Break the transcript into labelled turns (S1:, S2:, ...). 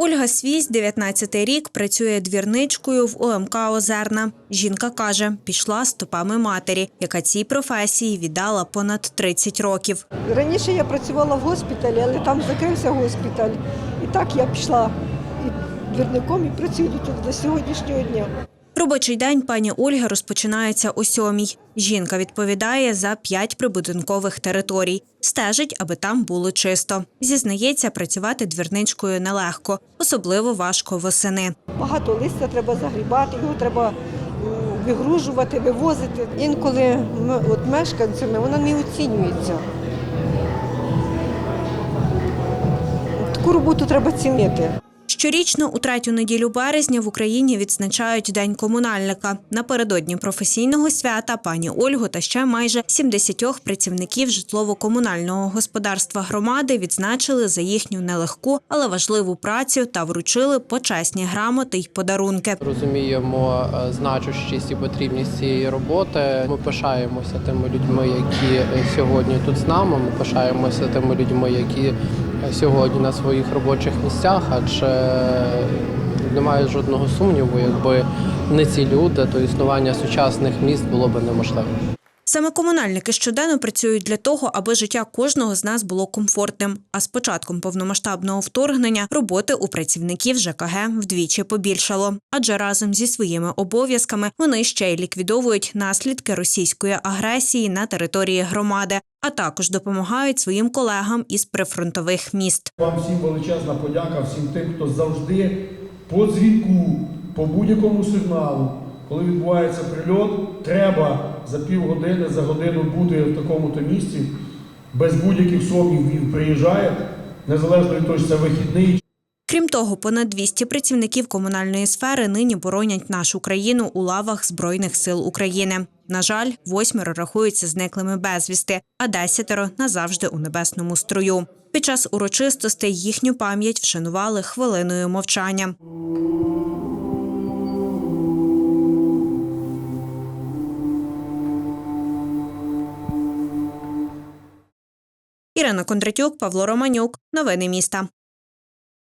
S1: Ольга Свізь, 19-й рік, працює двірничкою в ОМК Озерна. Жінка каже, пішла стопами матері, яка цій професії віддала понад 30 років.
S2: Раніше я працювала в госпіталі, але там закрився госпіталь. І так я пішла і двірником і працюю тут до сьогоднішнього дня.
S1: Робочий день пані Ольги розпочинається о сьомій. Жінка відповідає за п'ять прибудинкових територій. Стежить, аби там було чисто. Зізнається, працювати двірничкою нелегко, особливо важко восени.
S2: Багато листя треба загрібати, його треба вигружувати, вивозити. Інколи м- от мешканцями вона не оцінюється. Таку роботу треба цінити.
S1: Щорічно у третю неділю березня в Україні відзначають День комунальника. Напередодні професійного свята пані Ольгу та ще майже 70 працівників житлово-комунального господарства громади відзначили за їхню нелегку, але важливу працю та вручили почесні грамоти й подарунки.
S3: Розуміємо е, значущість і потрібність цієї роботи. Ми пишаємося тими людьми, які е, сьогодні тут з нами. Ми пишаємося тими людьми, які сьогодні на своїх робочих місцях, адже немає жодного сумніву, якби не ці люди, то існування сучасних міст було б неможливим.
S1: Саме комунальники щоденно працюють для того, аби життя кожного з нас було комфортним. А з початком повномасштабного вторгнення роботи у працівників ЖКГ вдвічі побільшало. Адже разом зі своїми обов'язками вони ще й ліквідовують наслідки російської агресії на території громади, а також допомагають своїм колегам із прифронтових міст.
S4: Вам всім величезна подяка, всім тим, хто завжди по дзвінку, по будь-якому сигналу, коли відбувається прильот, треба за півгодини, за годину бути в такому-то місці, без будь-яких сумнів він приїжджає, незалежно від того, чи це вихідний
S1: Крім того, понад 200 працівників комунальної сфери нині боронять нашу країну у лавах Збройних сил України. На жаль, восьмеро рахуються зниклими безвісти, а десятеро назавжди у небесному струю. Під час урочистостей їхню пам'ять вшанували хвилиною мовчання. Ірина Кондратюк, Павло Романюк. Новини міста.